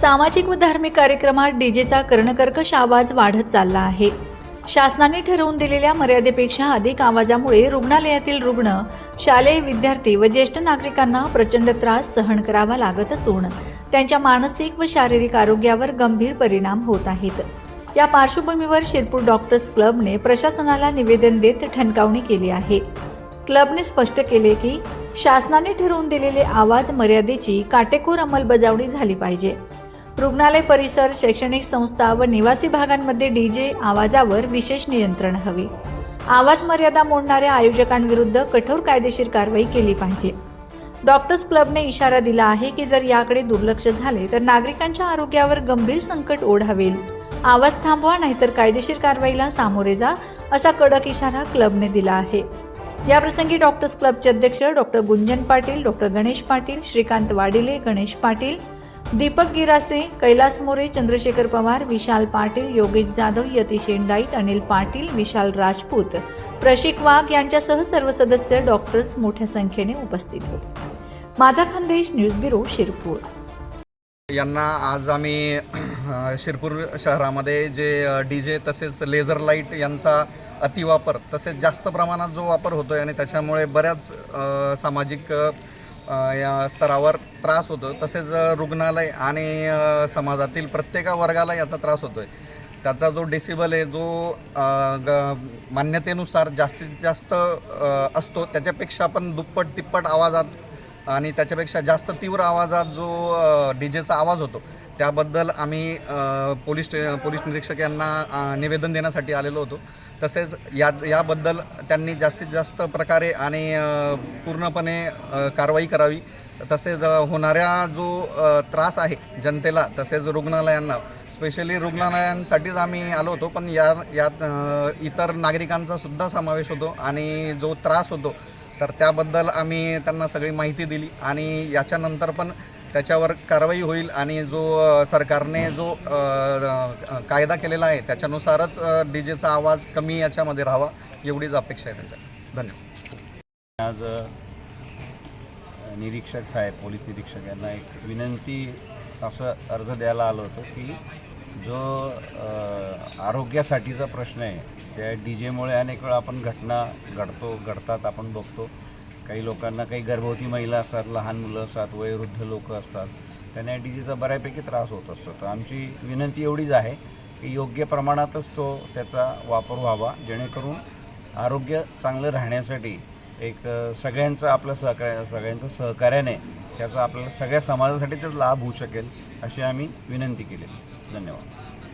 सामाजिक व धार्मिक कार्यक्रमात डीजेचा कर्णकर्कश आवाज वाढत चालला आहे. शासनाने ठरवून दिलेल्या मर्यादेपेक्षा अधिक आवाजामुळे रुग्णालयातील रुग्ण शालेय विद्यार्थी व ज्येष्ठ नागरिकांना प्रचंड त्रास सहन करावा लागत असून त्यांच्या मानसिक व शारीरिक आरोग्यावर गंभीर परिणाम होत आहेत. या पार्श्वभूमीवर शिरपूर डॉक्टर्स क्लबने प्रशासनाला निवेदन देत ठणकावणी केली आहे. क्लबने स्पष्ट केले की शासनाने ठरवून दिलेले आवाज मर्यादेची काटेकोर अंमलबजावणी झाली पाहिजे. रुग्णालय परिसर शैक्षणिक संस्था व निवासी भागांमध्ये डीजे आवाजावर विशेष नियंत्रण हवे. आवाज मर्यादा मोडणाऱ्या आयोजकांविरुद्ध कठोर कायदेशीर कारवाई केली पाहिजे. डॉक्टर्स क्लबने इशारा दिला आहे की जर याकडे दुर्लक्ष झाले तर नागरिकांच्या आरोग्यावर गंभीर संकट ओढावेल. आवाज थांबवा नाहीतर कायदेशीर कारवाईला सामोरे जा असा कडक इशारा क्लबने दिला आहे. याप्रसंगी डॉक्टर्स क्लबचे अध्यक्ष डॉक्टर गुंजन पाटील डॉक्टर गणेश पाटील श्रीकांत वाडिले गणेश पाटील दीपक गिरासे कैलास मोरे चंद्रशेखर पवार विशाल पाटील योगेश जाधव यतीश शेंडाईत अनिल पाटील विशाल राजपूत प्रशिक वाघ यांच्यासह सर्व सदस्य डॉक्टर्स मोठ्या संख्येने उपस्थित होते. माझा खानदेश न्यूज ब्युरो शिरपूर. यांना आज आम्ही शिरपूर शहरामध्ये जे डी जे तसेच लेझर लाइट यांचा अतिवापर तसेच जास्त प्रमाणात जो वापर होतो आहे आणि त्याच्यामुळे बऱ्याच सामाजिक या स्तरावर त्रास होतो. तसेच रुग्णालय आणि समाजातील प्रत्येक वर्गाला याचा त्रास होतो आहे त्याचा जो डेसिबल आहे जो ग- मान्यतेनुसार जास्तीत जास्त असतो त्याच्यापेक्षा पण दुप्पट तिप्पट आवाजात आणि त्याच्यापेक्षा जास्त तीव्र आवाजात जो डी जेचा आवाज होतो त्याबद्दल आम्ही पोलीस पोलीस निरीक्षक यांना निवेदन देण्यासाठी आलेलो होतो. तसेच या याबद्दल त्यांनी जास्तीत जास्त प्रकारे आणि पूर्णपणे कारवाई करावी. तसेच होणाऱ्या जो त्रास आहे जनतेला तसेच रुग्णालयांना स्पेशली रुग्णालयांसाठीच आम्ही आलो होतो पण या यात इतर नागरिकांचा सुद्धा समावेश होतो आणि जो त्रास होतो तर त्याबद्दल आम्ही त्यांना सगळी माहिती दिली आणि याच्यानंतर पण त्याच्यावर कारवाई होईल आणि जो सरकारने जो कायदा केलेला आहे त्याच्यानुसारच डी जेचा आवाज कमी याच्यामध्ये राहावा एवढीच अपेक्षा आहे त्यांच्या. धन्यवाद. आज निरीक्षक साहेब पोलीस निरीक्षक यांना एक विनंती असं अर्ज द्यायला आलो होतो की जो आरोग्यासाठीचा प्रश्न आहे त्या डी जेमुळे अनेक वेळा आपण घटना घडतो घडतात आपण बघतो. काही लोकांना काही गर्भवती महिला असतात लहान मुलं असतात वयोवृद्ध लोक असतात त्यांना डी जेचा बऱ्यापैकी त्रास होत असतो. तर आमची विनंती एवढीच आहे की योग्य प्रमाणातच तो त्याचा वापर व्हावा जेणेकरून आरोग्य चांगलं राहण्यासाठी एक सगळ्यांचं आपलं सहकार्य सगळ्यांचं सहकार्याने त्याचा आपल्याला सगळ्या समाजासाठी त्याचा लाभ होऊ शकेल अशी आम्ही विनंती केली धन्यवाद.